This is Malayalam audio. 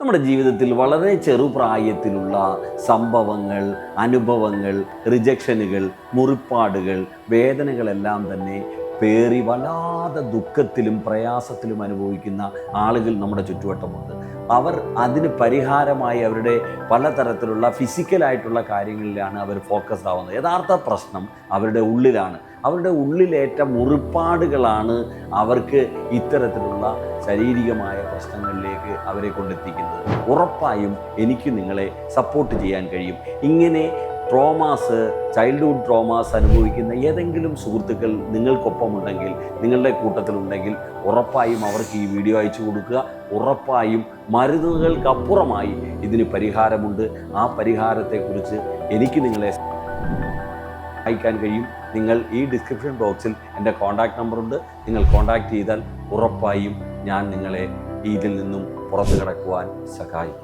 നമ്മുടെ ജീവിതത്തിൽ വളരെ ചെറുപ്രായത്തിലുള്ള സംഭവങ്ങൾ അനുഭവങ്ങൾ റിജക്ഷനുകൾ മുറിപ്പാടുകൾ വേദനകളെല്ലാം തന്നെ പേറി വല്ലാതെ ദുഃഖത്തിലും പ്രയാസത്തിലും അനുഭവിക്കുന്ന ആളുകൾ നമ്മുടെ ചുറ്റുവട്ടമുണ്ട്. അവർ അതിന് പരിഹാരമായി അവരുടെ പലതരത്തിലുള്ള ഫിസിക്കലായിട്ടുള്ള കാര്യങ്ങളിലാണ് അവർ ഫോക്കസ് ആവുന്നത്. യഥാർത്ഥ പ്രശ്നം അവരുടെ ഉള്ളിലാണ്. അവരുടെ ഉള്ളിലേറ്റ മുറിപ്പാടുകളാണ് അവർക്ക് ഇത്തരത്തിലുള്ള ശാരീരികമായ പ്രശ്നങ്ങളിലേക്ക് അവരെ കൊണ്ടെത്തിക്കുന്നത്. ഉറപ്പായും എനിക്ക് നിങ്ങളെ സപ്പോർട്ട് ചെയ്യാൻ കഴിയും. ഇങ്ങനെ ട്രോമാസ് ചൈൽഡ്ഹുഡ് ട്രോമാസ് അനുഭവിക്കുന്ന ഏതെങ്കിലും സുഹൃത്തുക്കൾ നിങ്ങൾക്കൊപ്പമുണ്ടെങ്കിൽ നിങ്ങളുടെ കൂട്ടത്തിലുണ്ടെങ്കിൽ ഉറപ്പായും അവർക്ക് ഈ വീഡിയോ അയച്ചു കൊടുക്കുക. ഉറപ്പായും മരുന്നുകൾക്കപ്പുറമായി ഇതിന് പരിഹാരമുണ്ട്. ആ പരിഹാരത്തെക്കുറിച്ച് എനിക്ക് നിങ്ങളെ അയക്കാൻ കഴിയും. നിങ്ങൾ ഈ ഡിസ്ക്രിപ്ഷൻ ബോക്സിൽ എന്റെ കോൺടാക്റ്റ് നമ്പറുണ്ട് നിങ്ങൾ കോൺടാക്റ്റ് ചെയ്താൽ ഉറപ്പായും ഞാൻ നിങ്ങളെ ഇതിൽ നിന്നും പുറത്തു കിടക്കുവാൻ സഹായിക്കും.